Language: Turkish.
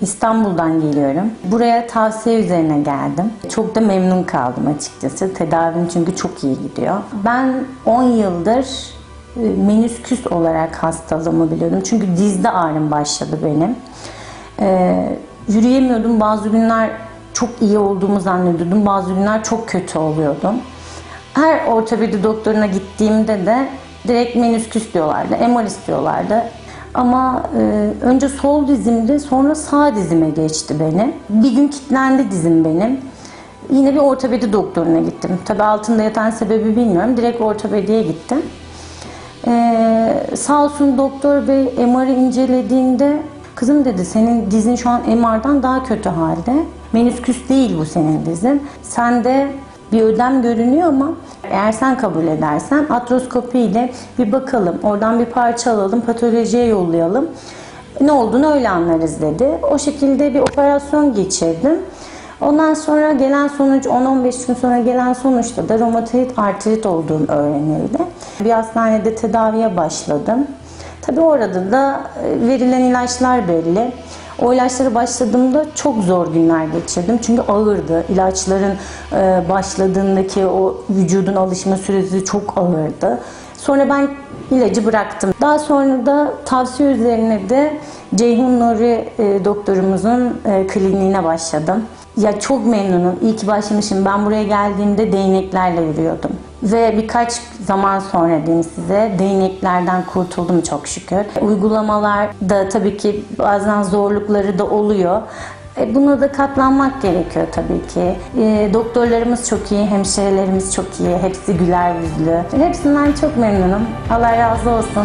İstanbul'dan geliyorum. Buraya tavsiye üzerine geldim. Çok da memnun kaldım açıkçası. Tedavim çünkü çok iyi gidiyor. Ben 10 yıldır e, menüsküs olarak hastalığımı biliyordum. Çünkü dizde ağrım başladı benim. Ee, yürüyemiyordum. Bazı günler çok iyi olduğumu zannediyordum. Bazı günler çok kötü oluyordum. Her ortopedi doktoruna gittiğimde de direkt menüsküs diyorlardı, MR istiyorlardı. Ama e, önce sol dizimde sonra sağ dizime geçti benim. Bir gün kilitlendi dizim benim. Yine bir ortopedi doktoruna gittim. Tabii altında yatan sebebi bilmiyorum. Direkt ortopediye gittim. Ee, sağ olsun doktor bey MR'ı incelediğinde kızım dedi senin dizin şu an MR'dan daha kötü halde. Menüsküs değil bu senin dizin. Sende bir ödem görünüyor ama eğer sen kabul edersen atroskopi ile bir bakalım. Oradan bir parça alalım, patolojiye yollayalım. Ne olduğunu öyle anlarız dedi. O şekilde bir operasyon geçirdim. Ondan sonra gelen sonuç 10-15 gün sonra gelen sonuçta da romatoid artrit olduğum öğrenildi. Bir hastanede tedaviye başladım. Tabii orada da e, verilen ilaçlar belli. O ilaçlara başladığımda çok zor günler geçirdim. Çünkü ağırdı. İlaçların e, başladığındaki o vücudun alışma süresi çok ağırdı. Sonra ben ilacı bıraktım. Daha sonra da tavsiye üzerine de Ceyhun Nuri e, doktorumuzun e, kliniğine başladım. Ya çok memnunum. İyi ki başlamışım. Ben buraya geldiğimde değneklerle yürüyordum. Ve birkaç zaman sonra diyeyim size değneklerden kurtuldum çok şükür. Uygulamalarda tabii ki bazen zorlukları da oluyor. E, Buna da katlanmak gerekiyor tabii ki. E, doktorlarımız çok iyi, hemşirelerimiz çok iyi. Hepsi güler yüzlü. Hepsinden çok memnunum. Allah razı olsun.